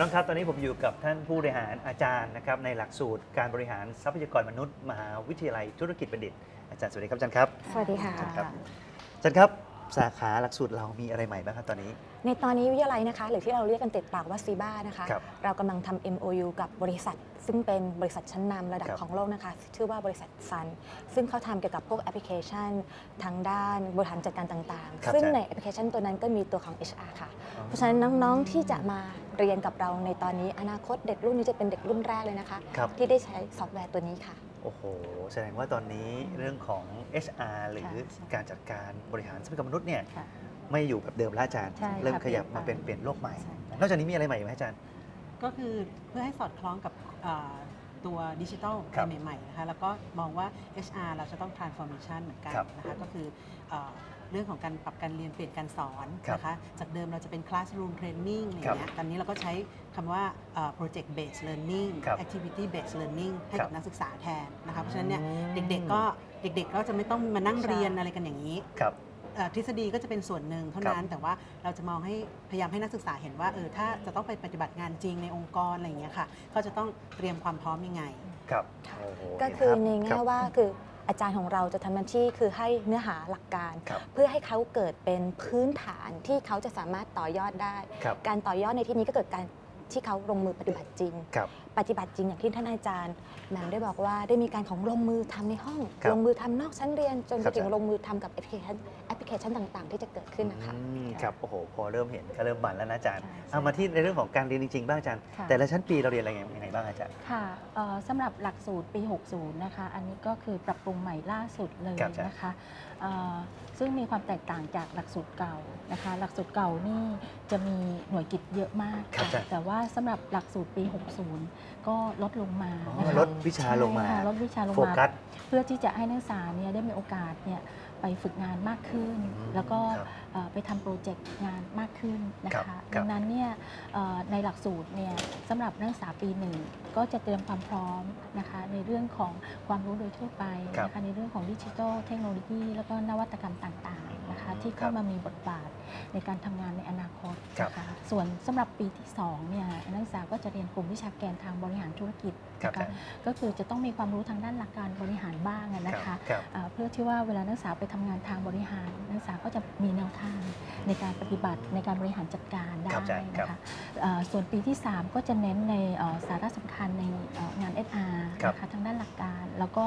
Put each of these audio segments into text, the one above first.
น้องๆครับ ตอนนี้ผมอยู่กับท่านผู้บริหารอาจารย์นะครับในหลักสูตรการบริหารทรัพยากรมนุษย์ มหาวิทยาลัยธุรกิจบัณฑิต อาจารย์สวัสดีครับอาจารย์ครับ สวัสดีค่ะอาจารย์ครับ อาจารย์ครับสาขาหลักสูตรเรามีอะไรใหม่บ้างครับตอนนี้ ในตอนนี้วิทยาลัยนะคะ หรือที่เราเรียกกันติดปากว่าซีบ้านะคะ ครับเรากำลังทำ MOU กับบริษัท ซึ่งเป็นบริษัทชั้นนำระดับครับของโลกนะคะ ชื่อว่าบริษัทซัน ซึ่งเขาทำเกี่ยวกับพวกแอปพลิเคชันทางด้านบริหารจัดการต่างครับๆ ซึ่งอาจารย์ ในแอปพลิเคชันตัวนั้นก็มีตัวของ HR ค่ะ เพราะฉะนั้นน้องๆที่จะมาเรียนกับเราในตอนนี้อนาคตเด็กรุ่นนี้จะเป็นเด็กรุ่นแรกเลยนะคะ ครับ ที่ได้ใช้ซอฟต์แวร์ตัวนี้ค่ะ โอ้โห แสดงว่าตอนนี้เรื่องของ HR หรือค่ะใช่การจัดการบริหารทรัพยากรมนุษย์เนี่ยค่ะไม่อยู่แบบเดิมแล้วอาจารย์ใช่ค่ะเริ่มขยับเปลี่มายนไปเป็นเปลี่ยนโลกใหม่ใช่นอกจากนี้มีอะไรใหม่ไหมอาจารย์ ก็คือเพื่อให้สอดคล้องกับอ่า ตัวดิจิทัลครับใหม่ๆนะคะแล้วก็มองว่า HR เราจะต้อง transformation เหมือนกันครับนะคะก็คืออ่าเรื่องของการปรับการเรียนเปลี่ยนการสอนครับนะคะจากเดิมเราจะเป็น classroom training อะไรอย่างเงี้ยตอนนี้เราก็ใช้คำว่าอ่า project based learning ครับ activity based learning ให้ครักับบนักศึกษาแทนนะคะเพราะฉะนั้นเนี่ยอืม เด็กๆก็เด็กๆก็จะไม่ต้องมานั่งใช่เรียนอะไรกันอย่างนี้ ครับเอ่อ ทฤษฎีก็จะเป็นส่วนหนึ่งเท่านั้น แต่ว่าเราจะมองให้พยายามให้นักศึกษาเห็นว่าเออถ้าจะต้องไปปฏิบัติงานจริงในองค์กรอะไรอย่างเงี้ยค่ะก็จะต้องเตรียมความพร้อมยังไง ครับโอ้โหก็คือเห็ในภาพแง่รับว่าคืออาจารย์ของเราจะทำหน้าที่คือให้เนื้อหาหลักการ ครับเพื่อให้เขาเกิดเป็นพื้นฐานที่เขาจะสามารถต่อยอดได้ ครับ การต่อยอดในที่นี้ก็เกิดการที่เขาลงมือปฏิบัติจริง ครับ ปฏิบัติจริงอย่างที่ท่านอาจารย์แหม่มได้บอกว่าได้มีการของลงมือทำในห้อง ครับลงมือทำนอกชั้นเรียนจนคไปรับถึงอาจารย์ลงมือทำกับแอปพลิเคชันแอป พลิเคชันต่างๆ ที่จะเกิดขึ้นนะคะอืมครับโอ้โหพอเริ่มเห็นก็เริ่มบันแล้วนะอาจารย์ใช่ใช่เอามาที่ในเรื่องของการเรียนจริงๆบ้างอาจารย์ ค่ะ แต่ละชั้นปีเราเรียนอะไรยังไงบ้างอาจารย์ ค่ะเอ่อสำหรับหลักสูตรปี 60 นะคะ อันนี้ก็คือปรับปรุงใหม่ล่าสุดเลยครับใช่นะคะเอ่อซึ่งมีความแตกต่างจากหลักสูตรเก่านะคะ หลักสูตรเก่านี่จะมีหน่วยกิจเยอะมากครับค่ะใช่แต่ว่าสำหรับหลักสูตรปี 60 ก็ลดลงมาอ๋อนะคะลดวิชาลงมา ใช่ค่ะลดวิชาลงโฟมา กัส เพื่อที่จะให้นักศึกษาเนี่ยได้มีโอกาสเนี่ย ไปฝึกงานมากขึ้นอืมแล้วก็ครับเอ่อไปทำโปรเจกต์งานมากขึ้นนะครัคะบครัดับงนั้นเนี่ยเอ่อในหลักสูตรเนี่ยสำหรับนักศึกษาปีหนึ่งก็จะเตรียมความพร้อมนะคะในเรื่องของความรู้โดยทั่วไปครับนะคะในเรื่องของดิจิทัลเทคโนโลยี แล้วก็นวัตกรรมต่างๆ นะคะที่ครัเข้าบมามีบทบาทในการทำงานในอนาคตครับนะคะส่วนสำหรับปีที่2เนี่ยนักศึกษาก็จะเรียนกลุ่มวิชาการทางบริหารธุรกิจครับนะอาจาคะรย์ก็คือจะต้องมีความรู้ทางด้านหลักการบริหารบ้างอะนะคะครับอ่าเพื่อที่ว่าเวลานักศึกษาไปทำงานทางบริหาร นักศึกษาก็จะมีแนวทางในการปฏิบัติในการบริหารจัดการได้ครับอาจารย์ครับนะคะอ่าส่วนปีที่ 3 ก็จะเน้นในเอ่อสาระสำคัญในเอ่องาน SR ครับนะคะทางด้านหลักการ แล้วก็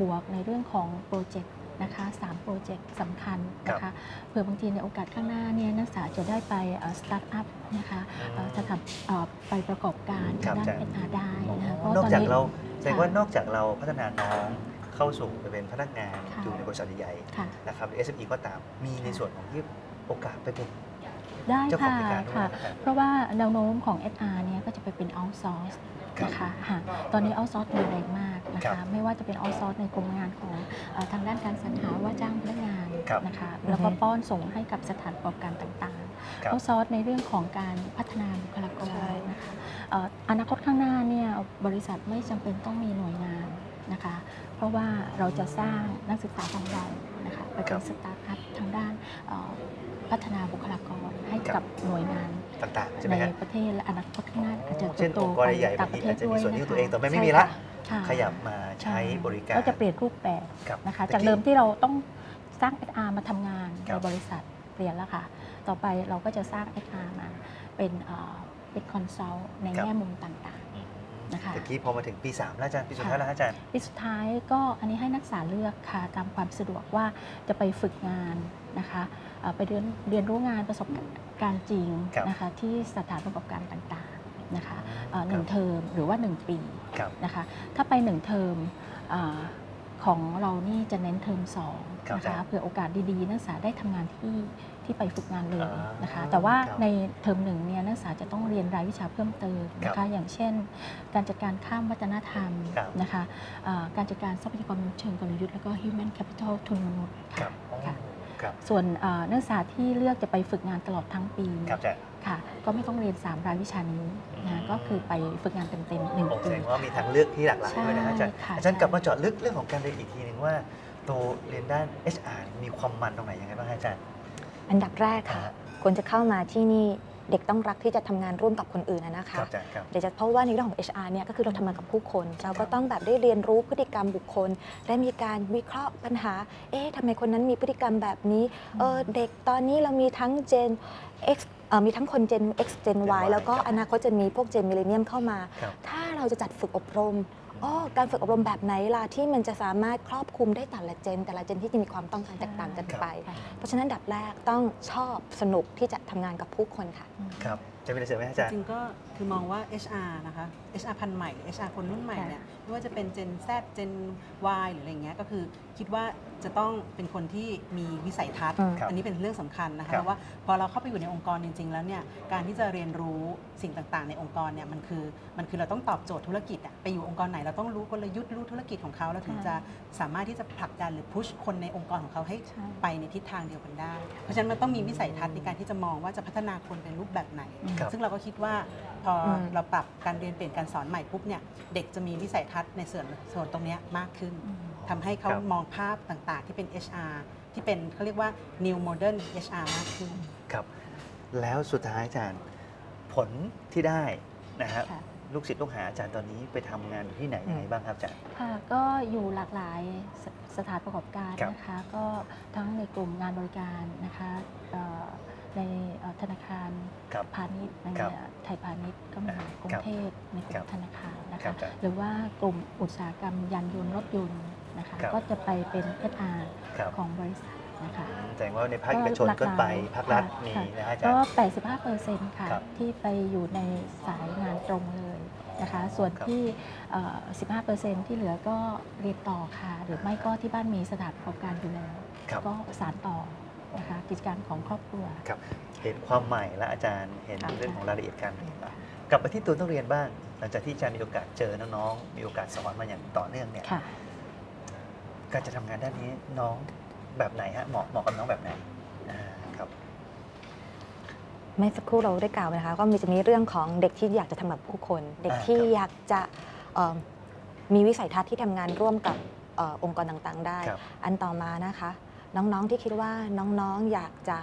บวกในเรื่องของโปรเจกต์ นะคะสามโปรเจกต์สำคัญนะคะเผื่อบางทีในโอกาสข้างหน้าเนี่ยนักศึกษาจะได้ไปสตาร์ทอัพนะคะเอ่อจะทำเอ่อไปประกอบการครัทาบงด้านอาจารย์ SR ได้นะคะเพนระอกตจากนี้เราแสดงค่ะว่านอกจากเราพัฒนาน้องเข้าสู่ไปเป็นพนักงานค่ะอยู่ในบริษัทใหญ่ค่ะๆนะครับหรือ SME ก็ตามมีในส่วนของที่โอกาสไปเป็นได้เจ้าของค่ะกิจการด้วยค่ะนะครับเพราะว่าแนวโน้มของ SR เนี่ยก็จะไปเป็น outsource ครับนะคะค่ะตอนนี้ outsource มีแรงมาก นะครัคะบไม่ว่าจะเป็น outsource ในกลุ่มงานของเอ่อทางด้านการสรรหาว่าจ้างพนักงานครับนะคะแล้วก็ป้อนส่งให้กับสถานประกอบการต่างครับๆ outsource ในเรื่องของการพัฒนาบุคลากใช่ รนะคะเอ่ออนาคตข้างหน้าเนี่ยบริษัทไม่จำเป็นต้องมีหน่วยงานนะคะ เพราะว่าเราจะสร้างนักศึกษาของเรานะคะไปครัเป็บนสตาร์ทอัพทางด้านเอ่อพัฒนาบุคลากรให้ครักับบหน่วยงาน ต่างๆใช่ไหมในฮะ ประเทศและอนาคตข้างหน้าอาจจะเช่นโตองค์กรใหญ่ๆต่าบางงปทีระเทอาศจจะด้มีวยส่วนที่นะตัวคะเองแต่ไม่ใช่มีละค่ะ ขยับมาใช้ใช่บริการก็จะเปลี่ยนรูปแบบครับนะคะตะกี้จากเดิมที่เราต้องสร้าง HR มาทำงานครัในบบริษัทเปลี่ยนแล้วค่ะ ต่อไปเราก็จะสร้าง HR มาเป็นเอ่อเป็นคอนซัลท์ในครับแง่มุมต่างอืมนะคะตะกี้พอมาถึงปี 3 แล้วอาจารย์ ปีสุดท้ายค่ะแล้วอาจารย์ๆปีสุดท้ายก็อันนี้ให้นักศึกษาเลือกค่ะ ตามความสะดวกว่าจะไปฝึกงานนะคะเอ่อไปเรียนเรียนรู้งานประสบการณ์จริงครับนะคะที่สถานประกอบการต่างๆนะคะเอ่อ หคนึ่รังบเทอมหรือว่า 1 ปีครับนะคะถ้าไปหนึ่งเทอมอาของเรานี่จะเน้นเทอมสองครับนะคะเผื่อโอกาสดีๆ นักศึกษาได้ทำงานที่ที่ไปฝึกงานเลยอ่านนะคะแต่ว่าครับในเทอมหนึ่งเนี่ยนักศึกษาจะต้องเรียนรายวิชาเพิ่มเติมนะครัคะบอย่างเช่น การจัดการข้ามวัฒนธรรมครับนะคะอ่าการจัดการทรัพยากรมนุษย์เชิงกลยุทธ์แล้วก็ human capital ทุนมนุษย์ครัค่ะบอ๋อค่ะครับ ส่วนอ่านักศึกษาที่เลือกจะไปฝึกงานตลอดทั้งปีครับอาจารย์ค่ะ ก็ไม่ต้องเรียน 3 รายวิชานี้อืนะมก็คือไปฝึกงานเต็มๆหนึ่งโอ้แสปีดงว่ามีทางเลือกที่หลากหลายด้วยนะอาจารย์ใช่ค่ะอาจารย์ใช่กลับมาเจาะลึกเรื่องของการเรียนอีกทีหนึงว่าตัวเรียนด้าน HR มีความมันตรงไหนยังไงบ้างฮะอาจารย์ อันดับแรกค่ะอ่าควรจะเข้ามาที่นี่ เด็กต้องรักที่จะทำงานร่วมกับคนอื่นนะนะคะครับอาจารย์ครับเดี๋ยวจะเพราะว่าในเรื่องของ HR เนี่ยก็คือเราทำงานกับผู้คน เราก็ต้องแบบได้เรียนรู้พฤติกรรมบุคคลได้มีการวิเคราะห์ปัญหา เอ๊ะทำไมคนนั้นมีพฤติกรรมแบบนี้เออเด็กตอนนี้เรามีทั้ง Gen X เอ่อมีทั้งคน Gen X Gen Gen Y Y แล้วก็ครับอนาคตจะมีพวก Gen Millennium เข้ามาครับถ้าเราจะจัดฝึกอบรม อ๋อการฝึกอบรมแบบไหนล่ะที่มันจะสามารถครอบคลุมได้แต่ละเจน แต่ละเจนที่จะมีความต้องการแตกต่างกันไปค่ะเพราะฉะนั้นอันดับแรกต้องชอบสนุกที่จะทำงานกับผู้คนค่ะ ครับ จะมีอะไรเสริมไหมอาจารย์ จริงๆก็คือมองว่า HR นะคะ HR พันธุ์ใหม่หรือ HR คนรุ่นใหม่เนี่ยไม่ว่าจะเป็น Gen Z Gen Y หรืออะไรเงี้ยก็คือคิดว่าจะต้องเป็นคนที่มีวิสัยทัศน์อืมครับอันนี้เป็นเรื่องสำคัญนะครัคะบเพราะว่าพอเราเข้าไปอยู่ในองค์กรจริง ๆ แล้วเนี่ยการที่จะเรียนรู้สิ่งต่างๆ ในองค์กรเนี่ยมันคือมันคือเราต้องตอบโจทย์ธุรกิจอะไปอยู่องค์กรไหนเราต้องรู้กลยุทธ์รู้ธุรกิจของเขาแล้วถึงจะสามารถที่จะผลักดันหรือพุชคนในองค์กรของเขาให้ ใช่ ไปในทิศทางเดียวกันได้ เพราะฉะนั้นมันต้องมีวิสัยทัศน์ในการที่จะมองว่าจะพัฒนาคนเป็นรูปแบบไหนครับซึ่งเราก็คิดว่าพออมเราปรับการเรียนเปลี่ยนการสอนใหม่ปุ๊บเนี่ยเด็กจะมีวิสัยทัศน์ในส่วนส่วนตรงเนี้ยมากขึ้นทำให้เขาครับมองภาพต่างๆ ที่เป็น HR ที่เป็นเขาเรียกว่า new modern HR มากขึ้นครับ แล้วสุดท้ายอาจารย์ผลที่ได้นะฮะค่ะลูกศิษย์ลูกหาอาจารย์ตอนนี้ไปทำงานอยู่ที่ไหนยังไงบ้างครับอาจารย์ ค่ะ ก็อยู่หลากหลายสสถานประกอบการครับนะคะ ก็ทั้งในกลุ่มงานบริการนะคะเอ่อ ในเอ่อธนาคารครับพาณิชย์ในครับไทยพาณิชย์ก็มีอ่ากรุงครับเทพในกครัลุ่บมธนาคารนะครัคะบอาจารย์หรือว่ากลุ่มอุตสาหกรรมยานยนต์รถยนต์นะคะครับก็จะไปเป็น HR ครับของบริษัทนะคะแสดงว่าในภาคเอกชนก็ไปภาครัฐมีค่ะนะฮะอาจารก็ย์85%ค่ะครับที่ไปอยู่ในสายงานตรงเลยนะคะ ส่วนครับที่เอ่อ15%ที่เหลือก็เรียนต่อค่ะ หรือไม่ก็ที่บ้านมีสถานประกอบการอยู่แล้วครับก็สานต่อ นะคะกิจการของครอบครัว ครับเห็นความใหม่และอาจารย์เห็นค่ะเรื่องของรายละเอียดการเรียนละกลับไปที่ตัวนักเรียนบ้าง หลังจากที่อาจารย์มีโอกาสเจอน้องๆมีโอกาสสอนมาอย่างต่อเนื่องเนี่ยค่ะการจะทำงานด้านนี้น้องแบบไหนฮะเหมาะเหมาะกับน้องแบบไหนอ่าครับเมื่อสักครู่เราได้กล่าวไปนะคะก็มีจะมีเรื่องของเด็กที่อยากจะทำกับผู้คน เด็กอ่าที่ครับอยากจะเอ่อมีวิสัยทัศน์ที่ทำงานร่วมกับเออองค์กรต่างๆ ได้ครับอันต่อมานะคะ น้องๆที่คิดว่าน้องๆอยากจะ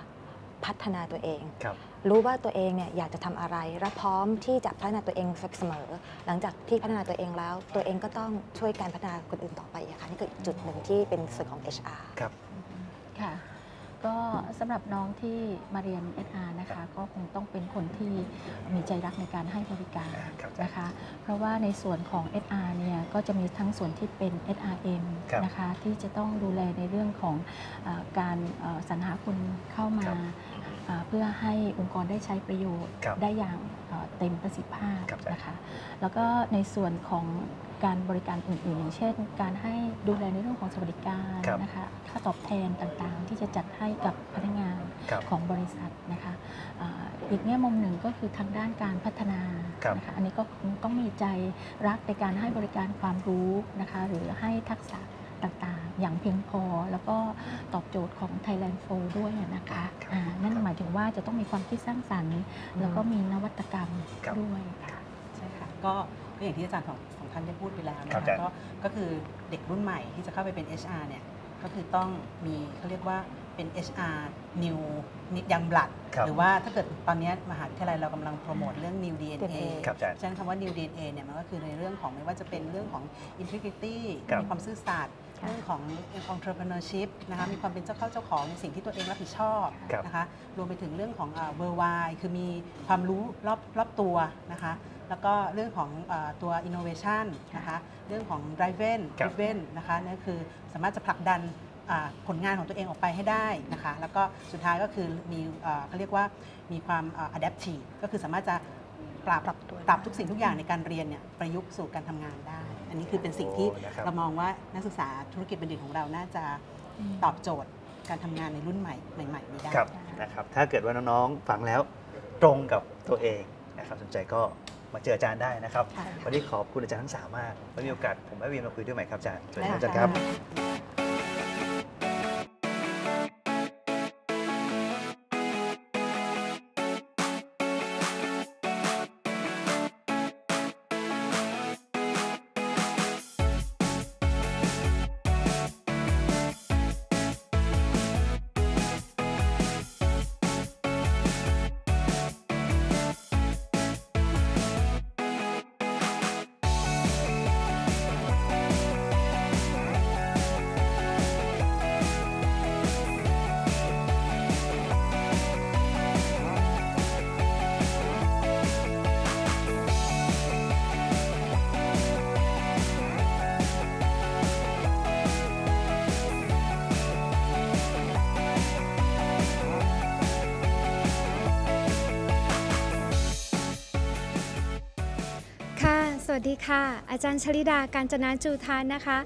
พัฒนาตัวเองครับรู้ว่าตัวเองเนี่ยอยากจะทำอะไรและพร้อมที่จะพัฒนาตัวเองเสมอ หลังจากที่พัฒนาตัวเองแล้ว ตัวเองก็ต้องช่วยการพัฒนาคนอื่นต่อไปอะค่ะนี่คืออีกจุดหนึ่งที่เป็นส่วนของ HR ครับค่ะ ก็สำหรับน้องที่มาเรียน HR นะคะก็คงต้องเป็นคนที่มีใจรักในการให้บริการครับนะคะ เพราะว่าในส่วนของ HR เนี่ยก็จะมีทั้งส่วนที่เป็น HRM ครับนะคะที่จะต้องดูแลในเรื่องของเออการเอ่อสรรหาคนเข้ามาครับเอ่อเพื่อให้องค์กรได้ใช้ประโยชน์ครับได้อย่างเอ่อเต็มประสิทธิภาพครับนะคะ แล้วก็ในส่วนของ การบริการอื่นๆ อย่างเช่น การให้ดูแลในเรื่องของสวัสดิการครับนะคะค่าตอบแทนต่างๆ ที่จะจัดให้กับพนักงานครับของบริษัทนะคะอ่าอีกแง่มุมหนึ่งก็คือทางด้านการพัฒนาครับ นะคะอันนี้ก็คงต้องมีใจรักในการให้บริการความรู้นะคะหรือให้ทักษะต่างๆ อย่างเพียงพอ แล้วก็ตอบโจทย์ของ Thailand 4 ด้วยนะคะครับอ่านั่นหมายถึงว่าจะต้องมีความคิดสร้างสรรค์ แล้วก็มีนวัตกรรมครับ ด้วยค่ะ ใช่ค่ะก็ก็อย่างที่อาจารย์ของ สองท่านได้พูดไปแล้วนะครัคะบอาจารย์ก็ก็คือเด็กรุ่นใหม่ที่จะเข้าไปเป็น HR เนี่ยก็คือต้องมีเขาเรียกว่าเป็น HR new ยังบลัด ครับ หรือว่าถ้าเกิดตอนนี้มหาวิทยาลัยเรากำลังโปรโมทเรื่อง new DNA DNA ครับอาจารย์ ฉะนั้นคำว่า new DNA เนี่ยมันก็คือในเรื่องของไม่ว่าจะเป็นเรื่องของ integrity ครับมีความซื่อสัตย์ค่ะ เรื่องของ entrepreneurship นะคะมีความเป็นเจ้าเข้าเจ้าของในสิ่งที่ตัวเองรับผิดชอบครับ นะคะรวมไปถึงเรื่องของ worldwide คือมีความรู้รอบรอบตัวนะคะแล้วก็เรื่องของเออตัว innovation นะคะเรื่องของ driven ครับ driven นะคะนั่นคือสามารถจะผลักดันอ่าผลงานของตัวเองออกไปให้ได้นะคะแล้วก็สุดท้ายก็คือมีเอ่อเขาเรียกว่ามีความเอ่อ adaptive ก็คือสามารถจะ ปรับปรับตัวปรับทุกสิ่งทุกอย่างในการเรียนเนี่ยประยุกต์สู่การทำงานได้ อันนี้คือเป็นสิ่งที่โอ้นะครับเรามองว่านักศึกษาธุรกิจบัณฑิตของเราน่าจะตอบโจทย์การทำงานในรุ่นใหม่ใหม่ๆนี้ได้ครับนะครับถ้าเกิดว่าน้องๆฟังแล้วตรงกับตัวเองนะครับสนใจก็มาเจออาจารย์ได้นะครับค่ะวันนี้ขอบคุณอาจารย์ทั้งสามมากแล้วมีโอกาสผมและวีมมาคุยด้วยใหม่ครับอาจารย์สวัสดีได้ครับอาจารย์ครับ วัสดีค่ะ อาจารย์ชลิดาการจนาจูทานนะคะ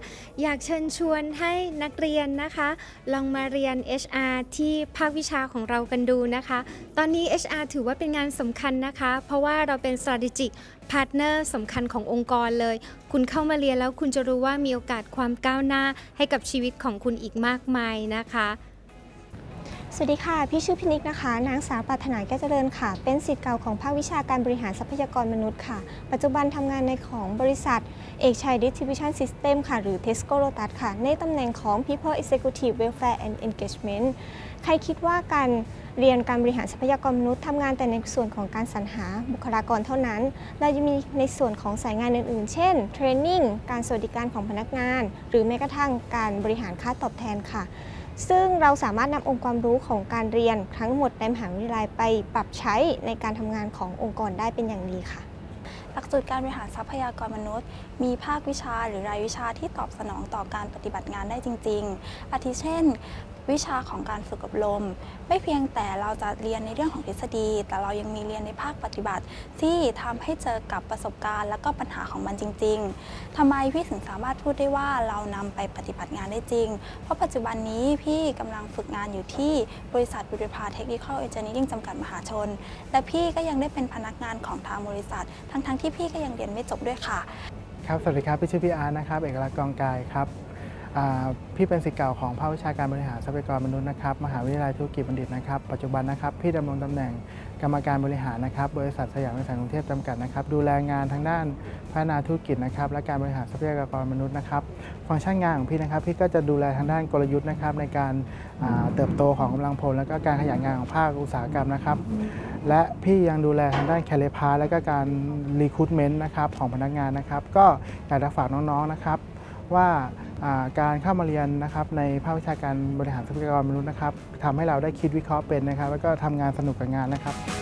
อยากเชิญชวนให้นักเรียนนะคะ ลองมาเรียน HR ที่ภาควิชาของเรากันดูนะคะ ตอนนี้ HR ถือว่าเป็นงานสำคัญนะคะ เพราะว่าเราเป็น strategic partner สำคัญขององค์กรเลย คุณเข้ามาเรียนแล้วคุณจะรู้ว่ามีโอกาสความก้าวหน้าให้กับชีวิตของคุณอีกมากมายนะคะ สวัสดีค่ะ พี่ชื่อพินิกนะคะ นางสาวปรารถนาแก้เจริญค่ะ เป็นสิทธิ์เก่าของภาควิชาการบริหารทรัพยากรมนุษย์ค่ะ ปัจจุบันทำงานในของบริษัท เอกชัย Distribution System ค่ะ หรือ Tesco Lotus ค่ะ ในตำแหน่งของ People Executive Welfare and Engagement ใครคิดว่าการเรียนการบริหารทรัพยากรมนุษย์ทำงานแต่ในส่วนของการสรรหาบุคลากรเท่านั้น เรายังมีในส่วนของสายงานอื่นๆ เช่นเทรนนิ่ง การสวัสดิการของพนักงาน หรือแม้กระทั่งการบริหารค่าตอบแทนค่ะ ซึ่งเราสามารถนำองค์ความรู้ของการเรียนทั้งหมดในมหาวิทยาลัยไปปรับใช้ในการทำงานขององค์กรได้เป็นอย่างดีค่ะหลักสูตรการบริหารทรัพยากรมนุษย์ มีภาควิชาหรือรายวิชาที่ตอบสนองต่อการปฏิบัติงานได้จริง ๆ อาทิเช่น วิชาของการฝึกอบรม ไม่เพียงแต่เราจะเรียนในเรื่องของทฤษฎี แต่เรายังมีเรียนในภาคปฏิบัติ ที่ทำให้เจอกับประสบการณ์ และก็ปัญหาของมันจริง ๆทำไมพี่ถึงสามารถพูดได้ว่าเรานำไปปฏิบัติงานได้จริง เพราะปัจจุบันนี้พี่กำลังฝึกงานอยู่ที่บริษัทบุริพาเทคนิคอลเอนจิเนียริงจำกัดมหาชน และพี่ก็ยังได้เป็นพนักงานของทางบริษัท ทั้งๆที่พี่ก็ยังเรียนไม่จบด้วยค่ะ ครับสวัสดีครับพี่ชื่อพี่อาร์นะครับเอกลักษณ์กองกายครับ พี่เป็นศิษย์เก่าของภาควิชาการบริหารทรัพยากรมนุษย์นะครับ มหาวิทยาลัยธุรกิจบัณฑิตนะครับ ปัจจุบันนะครับ พี่ดำรงตำแหน่งกรรมการบริหารนะครับ บริษัทสยามบริษัทกรุงเทพจำกัดนะครับ ดูแลงานทางด้านพัฒนาธุรกิจนะครับ และการบริหารทรัพยากรมนุษย์นะครับ ฟังก์ชันงานของพี่นะครับ พี่ก็จะดูแลทางด้านกลยุทธ์นะครับ ในการเติบโตของกำลังพล และก็การขยายงานของภาคอุตสาหกรรมนะครับ และพี่ยังดูแลทางด้านแคเลพาและก็การรีคูดเมนต์นะครับของพนักงานนะครับ ก็อยากจะฝากน้องๆนะครับว่า การเข้ามาเรียนนะครับในภาควิชาการบริหารทรัพยากรมนุษย์นะครับทำให้เราได้คิดวิเคราะห์เป็นนะครับ แล้วก็ทำงานสนุกกับงานนะครับ